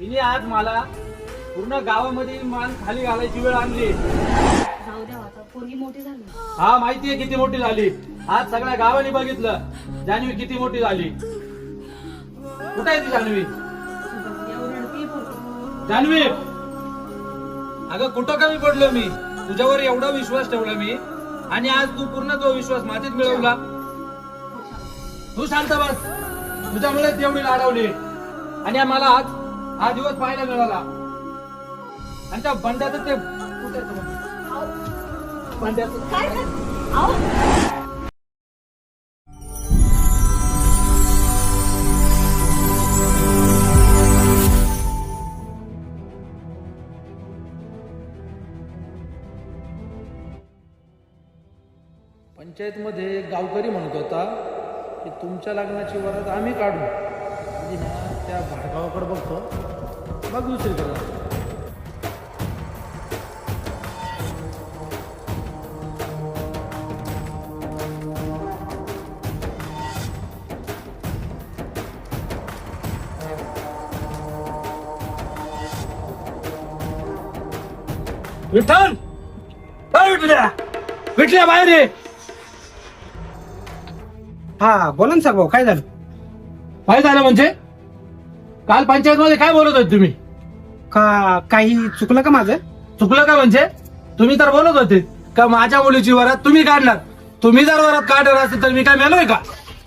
तिने आज मला पूर्ण गावामध्ये मान खाली घालायची वेळ आणली. जाऊ द्या आता पोरगी मोठी झाली. हा माहितीये किती मोठी झाली. आज सगळ्या गावाने बघितलं जान्हवी किती मोठी झाली. कुठे आहे ती जान्हवी? एवढं रडतीये पोरगी. जान्हवी! अगं कुठं कमी पडलो मी? तुझ्यावर एवढा विश्वास ठेवला मी. आणि आज तू पूर्ण तो विश्वास मातीत मिळवला. तू शांत बस. तुझ्यामुळे तेवढी लाडवली आणि मला आज हा दिवस पाहायला मिळाला. आणि त्या बंड्याचं ते? बंड्याचं काय कर- अहो, पंचायतमध्ये एक गावकरी म्हणत होता की तुमच्या लग्नाची वरात आम्ही काढू. म्हणजे त्या भाडगावाकडे बघतो. मग दुसरीकडे. विठ्ठल! काय विठल्या विठल्या बाहेर ये. हा बोला ना सर भाऊ काय झालं? काय झालं म्हणजे? काल पंचायत मध्ये काय बोलत होते तुम्ही? का काही चुकलं का माझं? चुकलं का म्हणजे? तुम्ही तर बोलत होते का माझ्या मुलीची वरात तुम्ही काढणार? तुम्ही जर वरात काढणार असेल तर मी काय मेलोय का?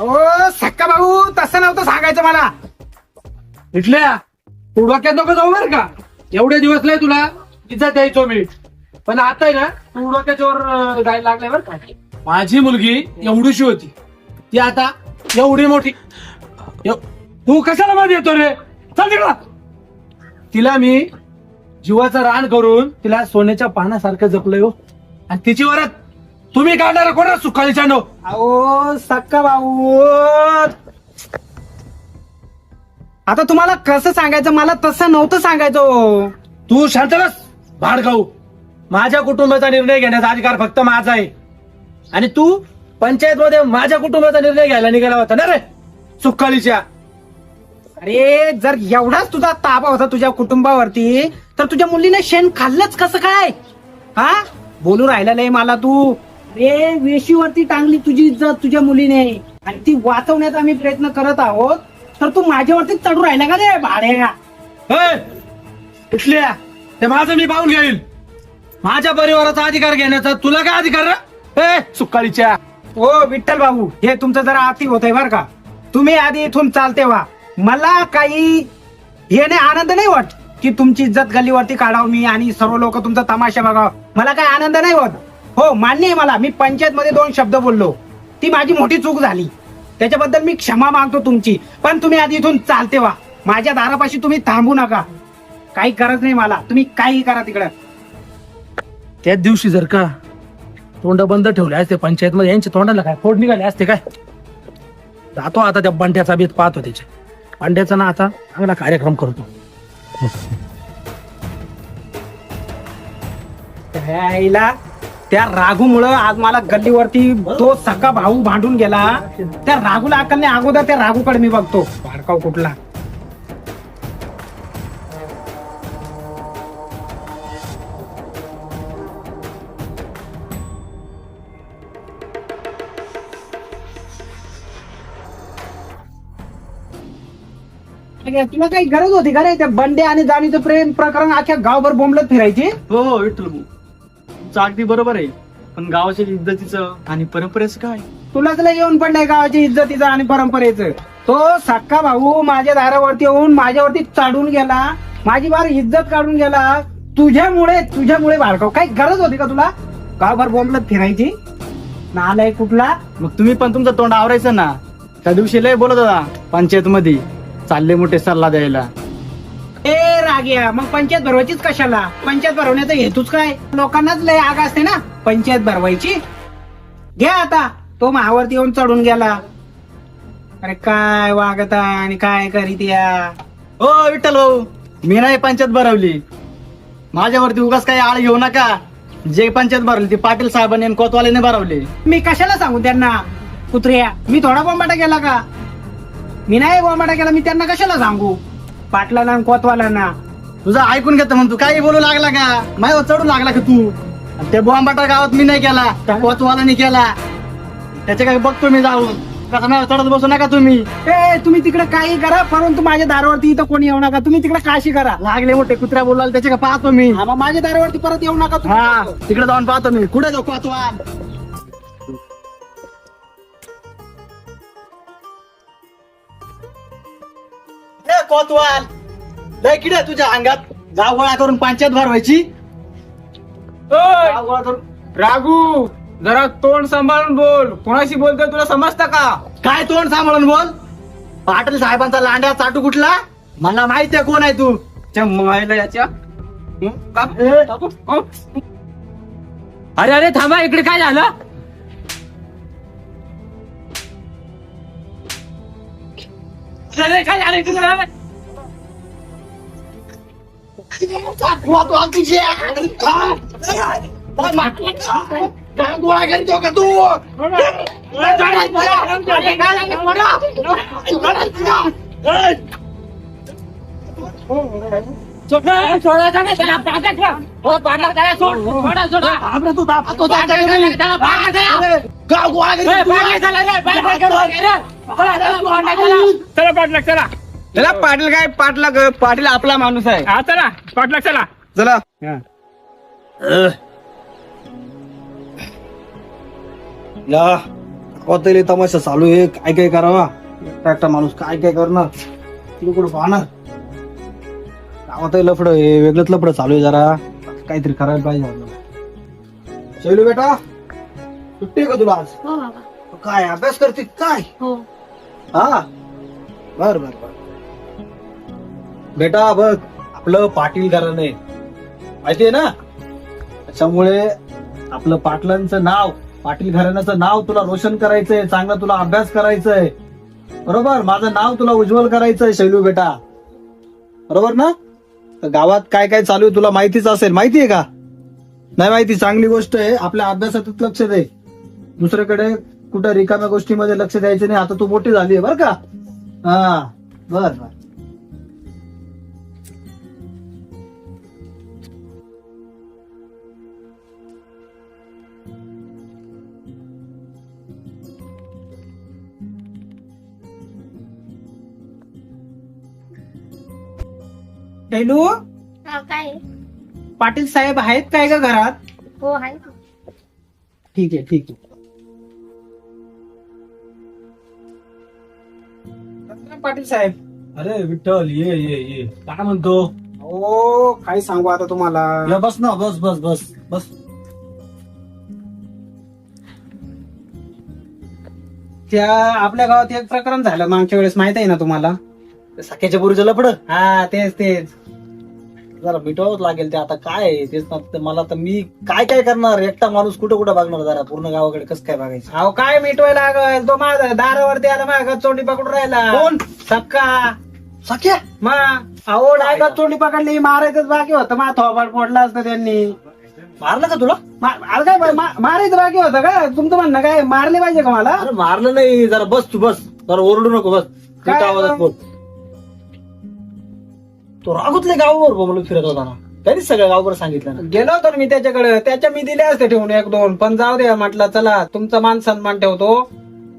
ओ सक्का भाऊ तसं नव्हतं सांगायचं मला. इथल्या तू डोक्यात नको जाऊ बरं का. एवढे दिवस नाही तुला इज्जत द्यायचो मी. पण आता आहे ना तू डोक्याच्या वर गाय लागलाय बरं का. माझी मुलगी एवढीशी होती. ती आता एवढी मोठी. एव- तू कशाला मध्ये येतो रे? चल तिकडं. तिला मी जीवाचं रान करून तिला सोन्याच्या पानासारखं जपलंय हो. आणि तिची वरात तुम्ही काढणार कोणा सुखाली चांडो अहो सक्का भाऊ. आता तुम्हाला कसं सांगायचं? मला तसं नव्हतं सांगायचं हो. तू शांत बस. भाडगाऊ माझ्या कुटुंबाचा निर्णय घेण्याचा अधिकार फक्त माझा आहे. आणि तू पंचायत मध्ये माझ्या कुटुंबाचा निर्णय घ्यायला निघाला होता ना रे? सुखालीच्या. अरे जर एवढाच तुझा ताबा होता तुझ्या कुटुंबावरती तर तुझ्या मुलीने शेण खाल्लंच कसं काय? हा? बोलू राहिला नाही मला तू. रे वेशीवरती टांगली तुझी इज्जत तुझ्या मुलीने. आणि ती वाचवण्याचा आम्ही प्रयत्न करत आहोत तर तू माझ्यावरती चढू राहिला का रे भाडे हे, इथल्या ते माझं मी पाहून घेईल माझ्या परिवाराचा अधिकार घेण्याचा तुला काय अधिकार ए सुकाळीच्या. हो विठ्ठल भाऊ हे तुमचं जरा आती होत आहे बरं का. तुम्ही आधी इथून चालते व्हा. मला काही हे नाही आनंद नाही वाट की तुमची इज्जत गल्लीवरती काढावं मी आणि सर्व लोक तुमचा तमाशा बघावं. मला काही आनंद नाही होत. हो मान्य आहे मला. मी पंचायत मध्ये दोन शब्द बोललो. ती माझी मोठी चूक झाली. त्याच्याबद्दल मी क्षमा मागतो तुमची. पण तुम्ही आधी इथून चालते वा माझ्या दारापाशी तुम्ही थांबू नका. काही गरज नाही मला. तुम्ही काही करा तिकडं. त्याच दिवशी जर का तोंड बंद ठेवले असते पंचायत मध्ये यांच्या तोंडाला काय फोड निघाले असते काय? जातो आता त्या बंट्याचा बेत पाहतो त्याच्या. पांड्याचा ना आता चांगला कार्यक्रम करतो. त्याला त्या राघूमुळं आज मला गल्लीवरती तो सका भाऊ भांडून गेला. त्या राघूला अक्कल नाही अगोदर त्या राघूकडे मी बघतो. भाडकाव कुठला? तुला काही गरज होती का रे? त्या बंडे आणि जाणीचं प्रेम प्रकरण अख्ख्या गावभर बोंबलत फिरायची? हो हो विठ्ठल भाऊ. तुमचं अगदी बरोबर आहे. पण गावाच्या इज्जतीचं आणि परंपरेचं काय? तुलाच लय येऊन पडलाय गावाची इज्जतीचं आणि परंपरेचं. तो सक्का भाऊ माझ्या दारावरती येऊन माझ्यावरती चढून गेला. माझी बार इज्जत काढून गेला. तुझ्यामुळे तुझ्यामुळे बाळकाव काही गरज होती का तुला? गावभर बोंबलत फिरायची? नालाय कुठला? मग तुम्ही पण तुमचं तोंड आवरायचं ना. त्या दिवशी लय बोलत होता पंचायत मध्ये चालले मोठे सल्ला द्यायला. ए राग्या मग पंचायत भरवायचीच कशाला? पंचायत भरवण्याचा हेतूच काय? लोकांनाच लय आग असते ना पंचायत भरवायची? घ्या आता तो महावरती येऊन चढून गेला. अरे काय वागता आणि काय करीत या? हो विठ्ठल भाऊ मी नाही पंचायत भरवली. माझ्यावरती उगाच काही आळ घेऊ नका. जे पंचायत भरवली ती पाटील साहेबांनी आणि कोतवालीने भरवली. मी कशाला सांगू त्यांना? कुत्र्या मी थोडा बोंबाटा केला का? मी नाही बोंबाटा केला मी त्यांना कशाला सांगू? पाटलांना आणि कोतवालांना. तुझं ऐकून घेतो म्हणतो काही बोलू लागला का? माझ्यावर चढू लागला का तू? आणि ते बॉम्बाटा गावात मी नाही केला कोतवालानी केला. त्याचे काय बघतो मी जाऊन. कसं नाही चढत बसू नका तुम्ही. ए तुम्ही तिकडे काही करा परंतु माझ्या दारावरती इथं कोणी येऊ नका. तुम्ही तिकडे काशी करा. लागले मोठे कुत्र्या बोलायला त्याचे का पाहतो मी? हा, मग माझ्या दारावरती परत येऊ नका तुम्ही. हा तिकडे जाऊन पाहतो मी. कुठे जाऊ कोतवाल? कोतवाल. लय किडे तुझ्या अंगात. गाव गोळा करून पंचायत भरवायची. गाव गोळा करून. रागू जरा तोंड सांभाळून बोल. कोणाशी बोलतोय तुला समजतं का? काय तोंड सांभाळून बोल? पाटील साहेबांचा लांड्या चाटू कुठला? मला माहिती आहे कोण आहे तू. त्या मायला याच्या. हं? का? ए, टाकू? हं? अरे अरे थांबा इकडे काय झालं? अरे, काय झालं इकडे? कोतवाल तुझी काय गोळा करतो का तू गाव गोळा चला चला पाटील काय पाटला ग पाटील आपला माणूस आहे. हा चला पाटला चला. चला. या तमाशा चालू आहे काय काय करावा? एकटा एकटा माणूस काय काय करणार? तुला कुठं पाहणार? गावात लफड हे वेगळंच लफड चालू आहे जरा. काहीतरी करायला पाहिजे आपल्याला. शैलू बेटा सुट्टी आहे का तुला आज? हो बाबा. काय अभ्यास करते काय? हो. हा? बर बर बर. बेटा बघ आपलं पाटील घराणं आहे. माहितीये ना? त्याच्यामुळे आपलं पाटलांचं नाव पाटील घराण्याचं नाव तुला रोशन करायचंय चांगला तुला अभ्यास करायचंय. बरोबर? माझं नाव तुला उज्ज्वल करायचंय शैलू बेटा. बरोबर ना? तर गावात काय काय चालू आहे तुला माहितीच असेल. माहितीये का? नाही माहिती चांगली गोष्ट आहे. आपल्या अभ्यासातच लक्ष दे. दुसरीकडे कुठं रिकाम्या गोष्टीमध्ये लक्ष द्यायचं नाही. आता तू मोठी झाली आहे बरं का? हा बर बर. हा काय? पाटील साहेब आहेत काय का घरात? हो आहे ठीक आहे ठीक आहे. पाटील साहेब. अरे विठ्ठल ये ये ये. काय म्हणतो? हो काय सांगू आता तुम्हाला? या बस ना बस बस बस बस. त्या आपल्या गावात एक प्रकरण झालं मागच्या वेळेस. माहीत आहे ना तुम्हाला? सख्याच्या पुरीचं लफड? हा तेच तेच. जरा मिटवावंच लागेल ते. आता काय आहे? तेच ना ते मला तर मी काय काय करणार? एकटा माणूस कुठं कुठं बघणार जरा? पूर्ण गावाकडे कसं काय बघायचं? अहो काय मिटवायला लागल? तो माझा दारावरती आला माझ्या चोंडी पकडून राहिला. कोण? सक्का सख्या? मग अहो डायगा चोंडी पकडली मारायचंच बाकी होतं. मा थोबाड फोडला असतं त्यांनी. मारलं का तुला? मा- अरे काय मा- मारायचं बाकी होतं का? तुमचं म्हणणं काय? मारले पाहिजे का मला? अरे मारलं नाही. जरा बस तू बस. जरा ओरडू नको बस. काय बोल. तो रागुतले गावावर बोलून फिरत होता ना. त्यांनीच सगळ्या गावावर सांगितलं ना. गेलो होतो ना मी त्याच्याकडे. त्याच्या मी दिले असते ठेवून एक दोन. पण जाऊ द्या म्हटलं चला तुमचा मान सन्मान ठेवतो.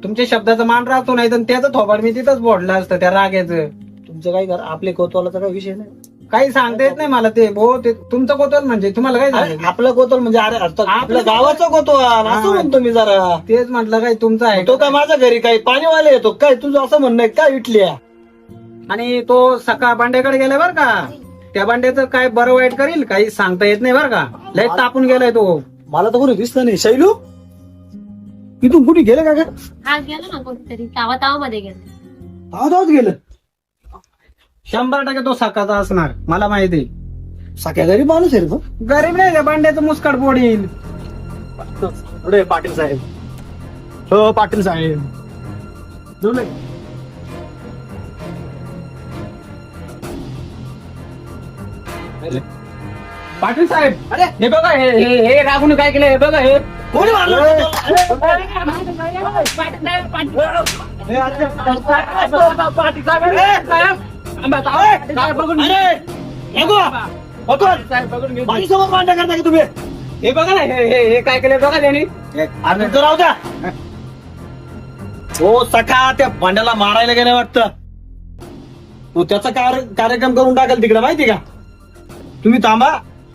तुमच्या शब्दाचा मान राहतो नाही तर त्याचं थोबाड मी तिथंच बोडलं असतं त्या राग्याचं तुमचं काय कर आपले कोतवालाचा काही विषय नाही? काही सांगता येत नाही मला ते. भो ते तुमचं कोतल म्हणजे तुम्हाला काय अरे, सांगायचं आपलं कोतवाल म्हणजे अरे आता आपल्या गावाचा कोतवाल. असं म्हणतो मी जरा. तेच म्हटलं काय तुमचं आहे तो काय माझ्या घरी काही पाणीवाले येतो. काय तुझं असं म्हणणं आहे? काय इटल्या आणि तो सका बांड्याकडे गेलाय बर का? त्या बांड्याचं काय बरं वाईट करील? काही सांगता येत नाही बर का? लय तापून गेलाय तो. मला तर कोणी दिसलं नाही. शैलू? इथून कुठे गेलं का हा गेला ना कोणतरी. तावा तावा मध्ये गेला? गेलं शंभर टक्के तो सकाचा असणार मला माहिती. आहे. सख्या घरी माणूस आहे रे तो. गरीब नाही त्या बांड्याचं मुस्कट पोडील अरे पाटील साहेब. हो पाटील साहेब. पाटील साहेब अरे! हे बघा हे हे- हे रागून काय केलं हे बघा हे. कोणी मारलं? हे अरे नको. नको. माझ्यासमोर भांडण करता का तुम्ही? हे बघा ना हे हे- हे काय केलं बघा त्यांनी. अरे तो राहू द्या. हो सखा त्या भांड्याला मारायला गेलं वाटतं. तो त्याचा कार्य- कार्यक्रम करून टाकेल तिकडे माहिती का? तुम्ही थांबा.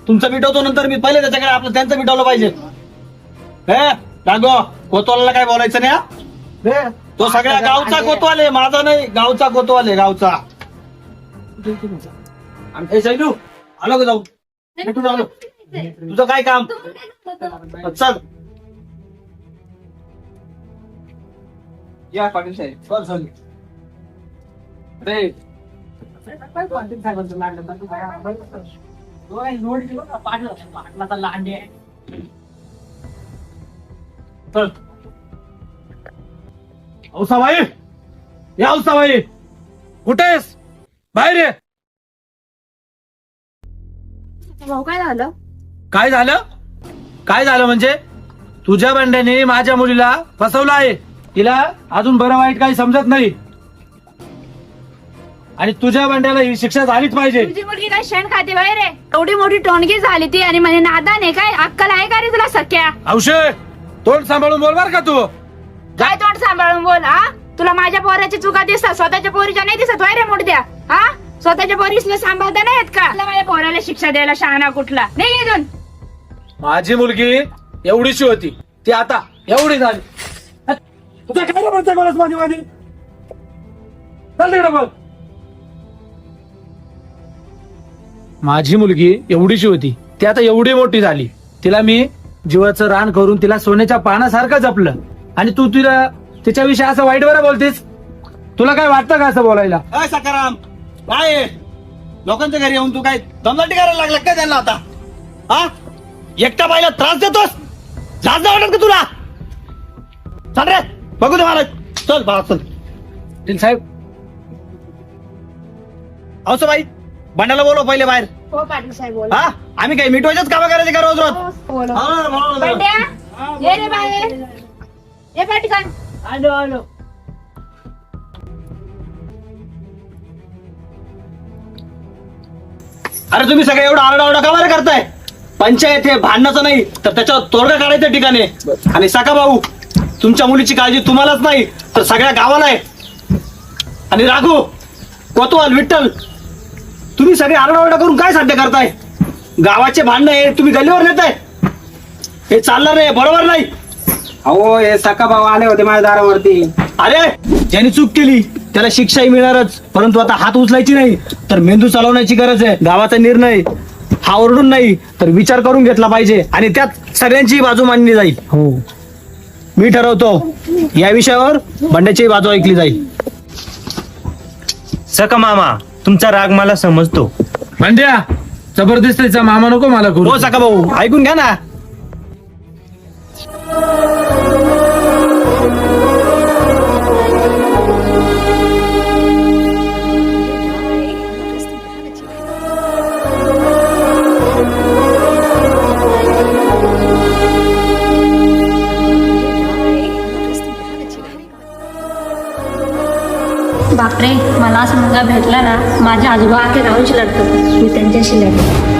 तुमचं मिटवतो नंतर मी पहिले त्याच्याकडे आपलं त्यांचं मिटवलं पाहिजे. हे रागो कोतवाला काय बोलायचं नाही हा? तो सगळ्या गावचा कोतवाल आहे माझा नाही गावचा कोतवाल आहे गावचा. शैलू आलो का जाऊ भेटून आलो. तुझं काय काम? चल. या पाटील साहेब. चल चल. रे. चल. औसाबाई! या औसाबाई! कुठेस? बाहेर ये. भाऊ काय झालं? काय झालं? काय झालं म्हणजे? तुझ्या बंड्याने माझ्या मुलीला फसवलं आहे. तिला अजून बरं वाईट काही समजत नाही. आणि तुझ्या बंड्याला ही शिक्षा झालीच पाहिजे. तुझी मुलगी काय शेण खाते बाहेर रे एवढी मोठी टोणगी झाली ती आणि म्हणे नादान आहे काय? अक्कल आहे का रे तुला सख्या? औषध तोंड सांभाळून बोल बर का तू. काय तोंड सांभाळून बोल हा? तुला माझ्या पोराची चुका दिसतात स्वतःच्या पोरीच्या नाही दिसत होय रे मुडद्या हा? स्वतःच्या पोरीसला सांभाळता नाही येत का? तुला माझ्या पोराला शिक्षा द्यायला शहाणा कुठला? नाही इथून माझी मुलगी एवढीशी होती ती आता एवढी झाली. तुझं काय रे म्हणते बोलत माझी माझी चल तिकडे बोल. माझी मुलगी एवढीशी होती ती आता एवढी मोठी झाली. तिला मी जीवाचं रान करून तिला सोन्याच्या पानासारखं जपलं. आणि तू तिला तिच्याविषयी असं वाईट बरं बोलतेस? तुला काय वाटतं का असं बोलायला? सकाराम काय आहे? लोकांच्या घरी येऊन तू काय दमदाटी करायला लागला काय त्यांना आता? हा? एकटा बाईला त्रास देतोस? लाज नाही वाटत का तुला? चल रे बघू दे मला. चल बाळा चल. साहेब. असं बाई बंडाला बोलव पहिले बाहेर. हो पाटील साहेब बोल हा? आम्ही काही मिटवायचंच कामं करायचे का रोज रोज? बोल हा, बोलव, बोलव. बंड्या ये रे बाहेर. ये पाटकन आलो आलो. अरे तुम्ही सगळे एवढा आरडाओरडा का बरं करताय? पंचायत हे भांडणाचं नाही तर त्याच्यावर तोडगा काढायचं ठिकाणी. आणि सका भाऊ तुमच्या मुलीची काळजी तुम्हालाच नाही तर सगळ्या गावाला आहे. आणि राघू कोतवाल विठ्ठल तुम्ही सगळे आरडाओरडा करून काय साध्य करताय? गावाचे भांडणं हे तुम्ही गल्लीवर नेताय. हे चालणार नाही बरोबर नाही. अहो हे सका भाऊ आले होते माझ्या दारावरती. अरे ज्यांनी चूक केली त्याला शिक्षाही मिळणारच. परंतु आता हात उचलायची नाही तर मेंदू चालवण्याची गरज आहे. गावाचा निर्णय हा ओरडून नाही तर विचार करून घेतला पाहिजे आणि त्यात सगळ्यांची बाजू मांडली जाईल. हो. मी ठरवतो या विषयावर बंड्याची बाजू ऐकली जाईल. सका मामा तुमचा राग मला समजतो. भांड्या जबरदस्तीचा मामा नको मला करू. हो सका भाऊ ऐकून घ्या ना. बापरे मला असं मुलगा भेटला ना माझ्या आजोबा आखे राहूनशी लढतो. मी त्यांच्याशी लढतो.